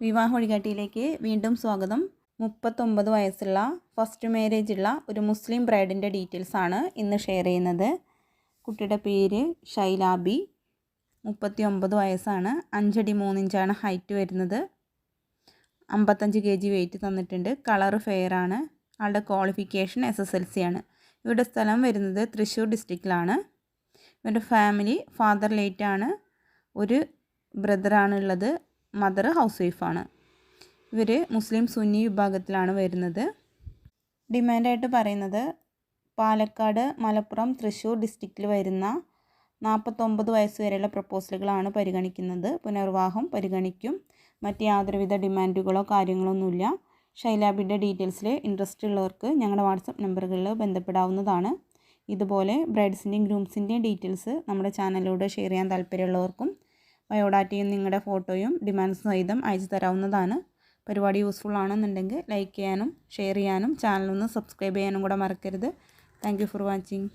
വിവാഹ വഴികാട്ടിയിലേക്ക് വീണ്ടും സ്വാഗതം. മുപ്പത്തൊമ്പത് വയസ്സുള്ള ഫസ്റ്റ് മാരേജ് ഉള്ള ഒരു മുസ്ലിം ബ്രൈഡിന്റെ ഡീറ്റെയിൽസ് ആണ് ഇന്ന് ഷെയർ ചെയ്യുന്നത്. കുട്ടിയുടെ പേര് ഷൈലാബി. മുപ്പത്തി ഒമ്പത് വയസ്സാണ്. അഞ്ചടി മൂന്നിഞ്ചാണ് ഹൈറ്റ് വരുന്നത്. അമ്പത്തഞ്ച് കെ ജി വെയിറ്റ് തന്നിട്ടുണ്ട്. കളർ ഫെയർ ആണ്. ആളുടെ qualification S S L C ആണ്. ഇവരുടെ സ്ഥലം വരുന്നത് തൃശ്ശൂർ ഡിസ്ട്രിക്റ്റിലാണ് ഇവരുടെ ഫാമിലി ഫാദർ ലേറ്റാണ് ഒരു ബ്രദറാണ് ഉള്ളത്. മദർ ഹൗസ് വൈഫാണ്. ഇവർ മുസ്ലിം സുന്നി വിഭാഗത്തിലാണ് വരുന്നത്. ഡിമാൻഡായിട്ട് പറയുന്നത് പാലക്കാട് മലപ്പുറം തൃശ്ശൂർ ഡിസ്ട്രിക്റ്റിൽ വരുന്ന നാൽപ്പത്തൊമ്പത് വയസ്സ് വരെയുള്ള പ്രപ്പോസലുകളാണ് പരിഗണിക്കുന്നത്. പുനർവാഹം പരിഗണിക്കും. മറ്റ് യാതൊരുവിധ ഡിമാൻഡുകളോ കാര്യങ്ങളൊന്നുമില്ല. ഷൈലാബിന്റെ ഡീറ്റെയിൽസിൽ ഇൻട്രസ്റ്റ് ഉള്ളവർക്ക് ഞങ്ങളുടെ വാട്സപ്പ് നമ്പറുകളിൽ ബന്ധപ്പെടാവുന്നതാണ്. ഇതുപോലെ ബ്രൈഡ്സിന്റെയും ഗ്രൂംസിന്റെയും ഡീറ്റെയിൽസ് നമ്മുടെ ചാനലിലൂടെ ഷെയർ ചെയ്യാൻ താല്പര്യമുള്ളവർക്കും ബയോഡാറ്റയും നിങ്ങളുടെ ഫോട്ടോയും ഡിമാൻഡ് സഹിതം അയച്ചു തരാവുന്നതാണ്. പരിപാടി യൂസ്ഫുൾ ആണെന്നുണ്ടെങ്കിൽ ലൈക്ക് ചെയ്യാനും ഷെയർ ചെയ്യാനും ചാനലൊന്ന് സബ്സ്ക്രൈബ് ചെയ്യാനും കൂടെ മറക്കരുത്. Thank for watching.